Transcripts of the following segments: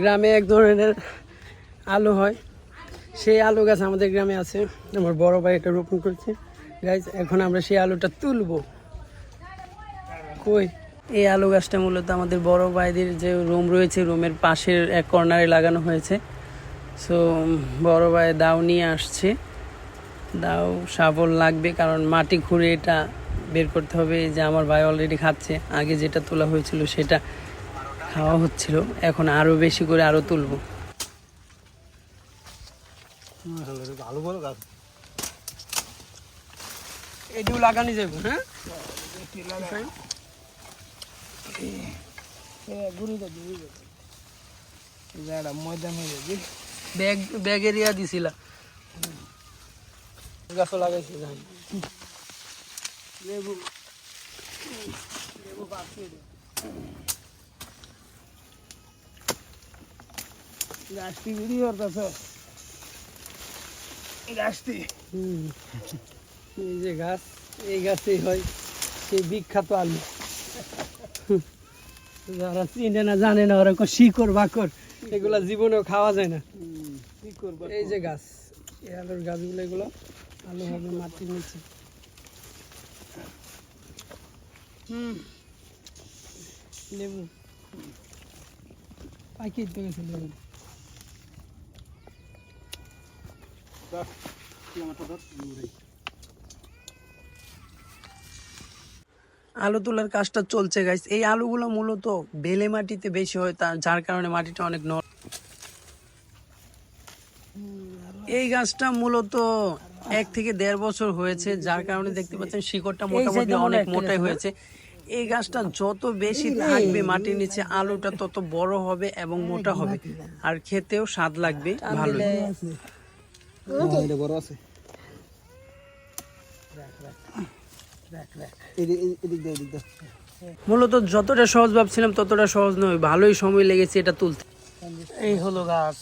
গ্রামে এক ধরনের আলু হয়। সেই আলু গাছ আমাদের গ্রামে আছে। আমার বড় ভাই এটা রোপণ করছে। গাছ এখন আমরা সেই আলুটা তুলবো। কই? এই আলু গাছটা মূলত আমাদের বড় ভাইদের যে রুম রয়েছে, রুমের পাশের এক কর্নারে লাগানো হয়েছে। সো বড় ভাই দাও নিয়ে আসছে। দাও, শাবল লাগবে কারণ মাটি খুঁড়ে এটা বের করতে হবে। যে আমার ভাই অলরেডি খাচ্ছে। আগে যেটা তোলা হয়েছিল সেটা খাওয়া হচ্ছিল। এখন আরও বেশি করে আরও তুলবো। ভালো বড় গাছ এটিও লাগানো যাবে হ্যাঁ? ব্যাগ দিছিলা। গাছও লাগাইছি লেবু। লেবু গাছটি বিড়ি করতেছে গাছটি এই যে গাছ এই গাছেই হয় সেই বিখ্যাত আলু। যারা চিনে না জানে না ওরা শিকড় বাকর এগুলা জীবনেও খাওয়া যায় না। এই যে গাছ এই আলুর গাছগুলো এগুলো আলু হবে মাটির নিচে। হুম। লেবু। পাইকে তো গেছে লেবু আলু তোলার কাজটা চলছে গাইস এই আলুগুলো মূলত বেলে মাটিতে বেশি হয় তার যার কারণে মাটিটা অনেক নরম এই গাছটা মূলত এক থেকে দেড় বছর হয়েছে যার কারণে দেখতে পাচ্ছেন শিকড়টা মোটামুটি অনেক মোটাই হয়েছে। এই গাছটা যত বেশি থাকবে মাটির নিচে আলুটা তত বড় হবে এবং মোটা হবে। আর খেতেও স্বাদ লাগবে ভালো এটা বড় আছে। মূলত যতটা সহজ ভাবছিলাম ততটা সহজ নয়। ভালোই সময় লেগেছে এটা তুলতে। এই হলো গাছ।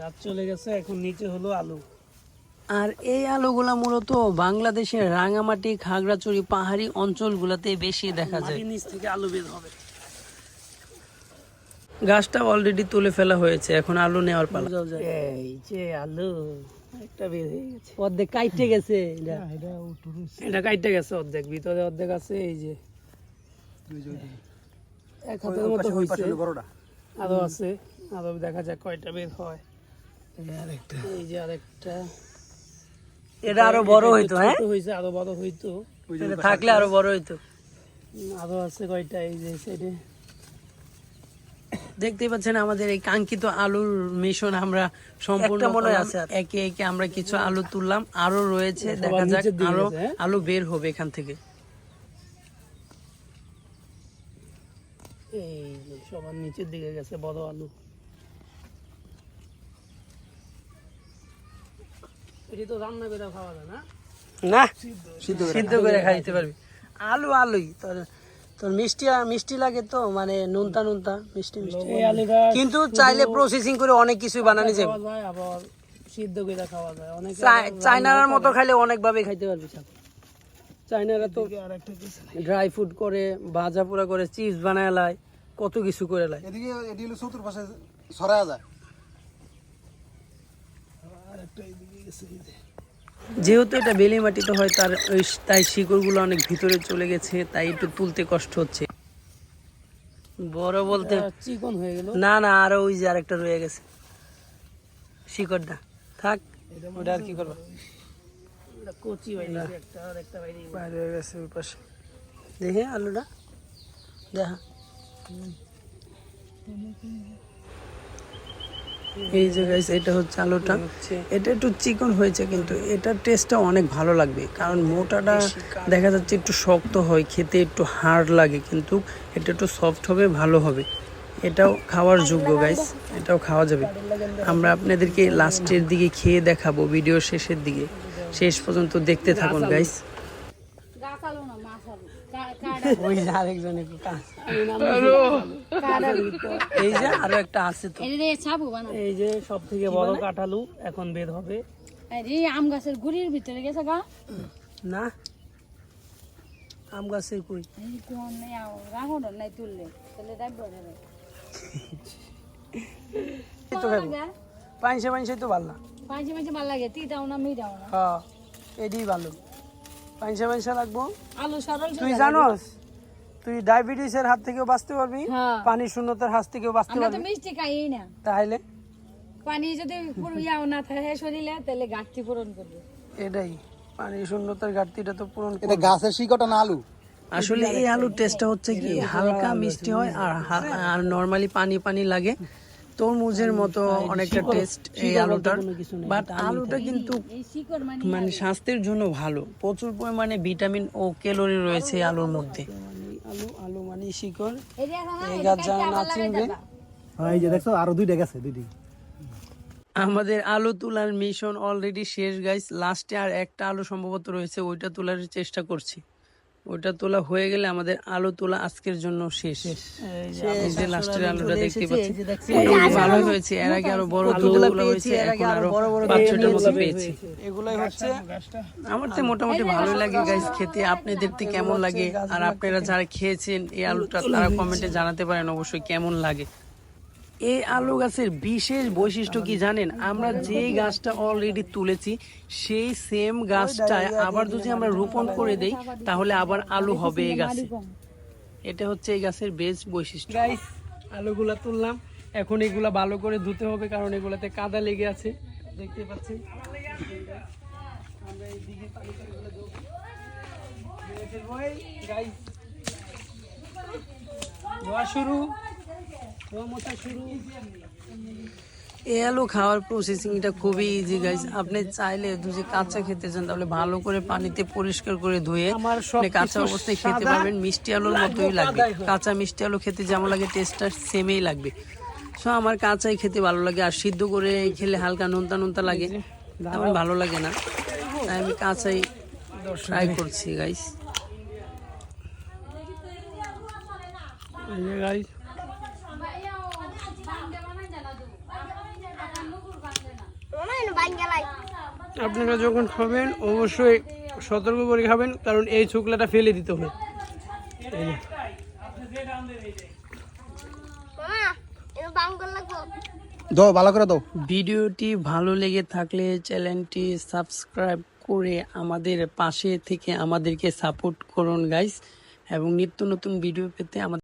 গাছ চলে গেছে এখন নিচে হলো আলু। আর এই আলুগুলা মূলত বাংলাদেশের রাঙামাটি খাগড়াছড়ি পাহাড়ি অঞ্চলগুলোতে বেশি দেখা যায়। নিচ থেকে আলু বের হবে। গাছটা অলরেডি তুলে ফেলা হয়েছে এখন আলু নেওয়ার পালা। এই যে আলু। একটা বের হয়ে গেছে। অর্ধেক কাইটে গেছে এটা। এটা কাইটে গেছে অর্ধেক ভিতরে অর্ধেক আছে এই যে। এক হাতের মতো হয়েছে আরও আছে আরও দেখা যাক কয়টা বের হয়। আরেকটা। এই যে আরেকটা। এটা আরও বড় হইতো হ্যাঁ? হইছে আরও বড় হইতো। এটা থাকলে আরও বড় হইতো। আরও আছে কয়টা এই যে সাইডে দেখতেই পাচ্ছেন আমাদের এই কাঙ্ক্ষিত আলুর মিশন আমরা সম্পূর্ণ মনে আছে একে একে আমরা কিছু আলু তুললাম আরও রয়েছে দেখা যাক আরও আলু বের হবে এখান থেকে। এই সবার নিচের দিকে গেছে বড় আলু। এটি তো রান্না করে খাওয়া যায় না? না সিদ্ধ সিদ্ধ করে খাইতে পারবি। আলু আলুই তোর তোর মিষ্টি মিষ্টি লাগে তো মানে নুনতা নুনতা মিষ্টি মিষ্টি। কিন্তু চাইলে প্রসেসিং করে অনেক কিছু বানানো যায় আবার সিদ্ধ করে খাওয়া যায়। অনেক মতো খাইলে অনেক ভাবে খাইতে পারবি তো ড্রাই ফ্রুট করে ভাজা পোড়া করে চিপস বানায় লাই কত কিছু করে লাই। এদিকে এটি হলো চতুর পাশে সরায়া যায়। আরেকটা এদিকে গেছে। যেহেতু এটা বেলি মাটিতে হয় তার ওই তাই শিকড়গুলো অনেক ভিতরে চলে গেছে তাই একটু তুলতে কষ্ট হচ্ছে। বড় বলতে চিকন হয়ে গেল। না না আরও ওই যে আরেকটা রয়ে গেছে। শিকড়টা। থাক ওটা আর কি করব? কচি একটা আর একটা বাইরে বাইরে হয়ে গেছে ওই পাশে। দেখে আলুটা। দেখা। এই যে গাইস এটা হচ্ছে আলুটা। এটা একটু চিকন হয়েছে কিন্তু এটার টেস্টটা অনেক ভালো লাগবে কারণ মোটাটা দেখা যাচ্ছে একটু শক্ত হয় খেতে একটু হার্ড লাগে কিন্তু এটা একটু সফট হবে ভালো হবে। এটাও খাওয়ার যোগ্য গাইস এটাও খাওয়া যাবে। আমরা আপনাদেরকে লাস্টের দিকে খেয়ে দেখাবো ভিডিও শেষের দিকে। শেষ পর্যন্ত দেখতে থাকুন গাইস গাছ আলু না মাছ আলু কা- কাটা ওই যে আরেকজন একটু কাজ কাটা এই যে আরও একটা আছে তো। এই রে ছাবু বানা এই যে সব থেকে বড় কাঁঠালু এখন বের হবে। আম গাছের গুড়ির ভিতরে গেছে গা। না আম গাছের কই কোন নেই রাখো নাই তুললে। তাহলে তো খাব পাঁচশো পাঁচশো তো ভালো না। পাঁচে পাঁচে ভালো লাগে। তিতাও না না। হ্যাঁ এটাই ভালো। লাগবো। আলু সরল তুই জানোস তুই ডায়াবেটিসের হাত থেকেও বাঁচতে পারবি হ্যাঁ। পানি শূন্যতার হাত থেকেও বাঁচতে পারবি। মিষ্টি খাই না। তাহলে? পানি যদি পুরো ইয়াও না থাকে শরীরে তাহলে ঘাটতি পূরণ করবে। এটাই পানি শূন্যতার ঘাটতিটা তো পূরণ এটা গাছের শিকটা না আলু? আসলে এই আলুর টেস্টটা হচ্ছে কি হালকা মিষ্টি হয় আর আর নরমালি পানি পানি লাগে। তরমুজের মতো অনেকটা টেস্ট এই আলুটার। বাট আলুটা কিন্তু মানে মানে স্বাস্থ্যের জন্য ভালো। প্রচুর পরিমাণে ভিটামিন ও ক্যালোরি রয়েছে আলুর মধ্যে। আলু আলু মানে শিকড়। এই গাছ যারা না চিনবে। হ্যাঁ এই যে দেখছ আরও দুইটা গেছে দুইটি। আমাদের আলু তোলার মিশন অলরেডি শেষ গাইস লাস্টে আর একটা আলু সম্ভবত রয়েছে ওইটা তোলার চেষ্টা করছি। ওইটা তোলা হয়ে গেলে আমাদের আলু তোলা আজকের জন্য শেষ। এই যে লাস্টের আলুটা দেখতে পাচ্ছি ভালো হয়েছে এর আগে আরও বড় তুলা হয়েছে এখন আরও বাচ্চাটার মতো পেয়েছি। এগুলাই হচ্ছে আমার তো মোটামুটি ভালো লাগে গাইস খেতে আপনাদের তো কেমন লাগে? আর আপনারা যারা খেয়েছেন এই আলুটা তারা কমেন্টে জানাতে পারেন অবশ্যই কেমন লাগে। এই আলু গাছের বিশেষ বৈশিষ্ট্য কি জানেন? আমরা যে গাছটা অলরেডি তুলেছি, সেই সেম গাছটায় আবার যদি আমরা রোপণ করে দেই, তাহলে আবার আলু হবে এই গাছে। এটা হচ্ছে এই গাছের বেশ বৈশিষ্ট্য। আলুগুলা তুললাম। এখন এগুলা ভালো করে ধুতে হবে, কারণ এগুলাতে কাদা লেগে আছে। দেখতে পাচ্ছেন? শুরু। এই আলু খাওয়ার প্রসেসিংটা খুবই ইজি গাইস আপনি চাইলে যদি কাঁচা খেতে চান তাহলে ভালো করে পানিতে পরিষ্কার করে ধুয়ে আপনি কাঁচা অবস্থায় খেতে পারবেন। মিষ্টি আলুর মতোই লাগবে। কাঁচা মিষ্টি আলু খেতে যেমন লাগে টেস্টটা সেমই লাগবে। সো আমার কাঁচাই খেতে ভালো লাগে আর সিদ্ধ করে খেলে হালকা নোনতা নোনতা লাগে। আমার ভালো লাগে না। তাই আমি কাঁচাই ট্রাই করছি গাইস গাইস আপনারা যখন খাবেন অবশ্যই সতর্ক করে খাবেন কারণ এই শুকলাটা ফেলে দিতে হবে। দাও ভালো করে দাও ভিডিওটি ভালো লেগে থাকলে চ্যানেলটি সাবস্ক্রাইব করে আমাদের পাশে থেকে আমাদেরকে সাপোর্ট করুন গাইস এবং নিত্য নতুন ভিডিও পেতে আমাদের